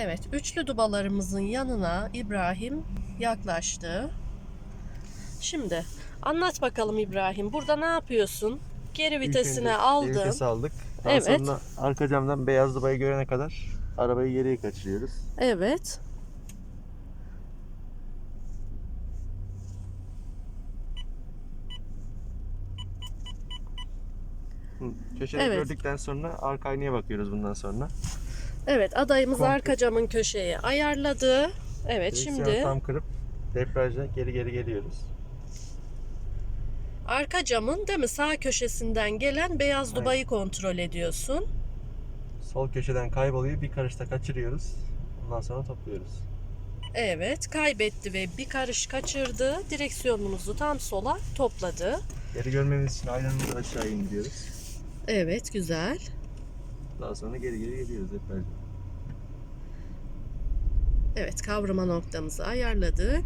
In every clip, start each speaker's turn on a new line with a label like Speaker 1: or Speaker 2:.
Speaker 1: Evet, üçlü dubalarımızın yanına İbrahim yaklaştı. Şimdi anlat bakalım İbrahim. Burada ne yapıyorsun? Geri
Speaker 2: İlk
Speaker 1: vitesine
Speaker 2: önce
Speaker 1: aldın.
Speaker 2: geri vites aldık. Daha
Speaker 1: Evet.
Speaker 2: sonra arka camdan beyaz dubayı görene kadar arabayı geriye kaçırıyoruz.
Speaker 1: Evet.
Speaker 2: Hı, Köşeyi
Speaker 1: Evet.
Speaker 2: gördükten sonra arka aynaya bakıyoruz bundan sonra.
Speaker 1: Evet, adayımız
Speaker 2: Komple.
Speaker 1: arka camın köşeyi ayarladı. Evet, şimdi
Speaker 2: tam kırıp debriyajla geri geri geliyoruz.
Speaker 1: arka camın değil mi sağ köşesinden gelen beyaz
Speaker 2: Aynen.
Speaker 1: dubayı kontrol ediyorsun.
Speaker 2: Sol köşeden kayboluyor. Bir karışta kaçırıyoruz. Ondan sonra topluyoruz.
Speaker 1: Evet, kaybetti ve bir karış kaçırdı. Direksiyonumuzu tam sola topladı.
Speaker 2: Geri görmemiz için aynamızı aşağı indiriyoruz.
Speaker 1: Evet, güzel.
Speaker 2: Daha sonra geri geri geliyoruz debriyajla.
Speaker 1: Evet, kavrama noktamızı ayarladık.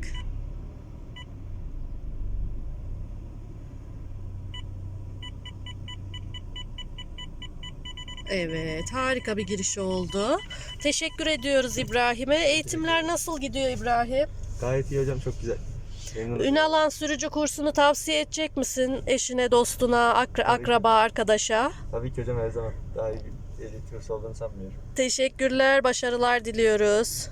Speaker 1: Evet, harika bir giriş oldu. Teşekkür ediyoruz İbrahim'e. Eğitimler nasıl gidiyor İbrahim?
Speaker 2: Gayet iyi hocam çok güzel.
Speaker 1: Ünalan sürücü kursunu tavsiye edecek misin eşine, dostuna, akra- akraba, arkadaşa?
Speaker 2: Tabii ki hocam her zaman daha iyi bir eğitim olduğunu sanmıyorum.
Speaker 1: Teşekkürler, başarılar diliyoruz.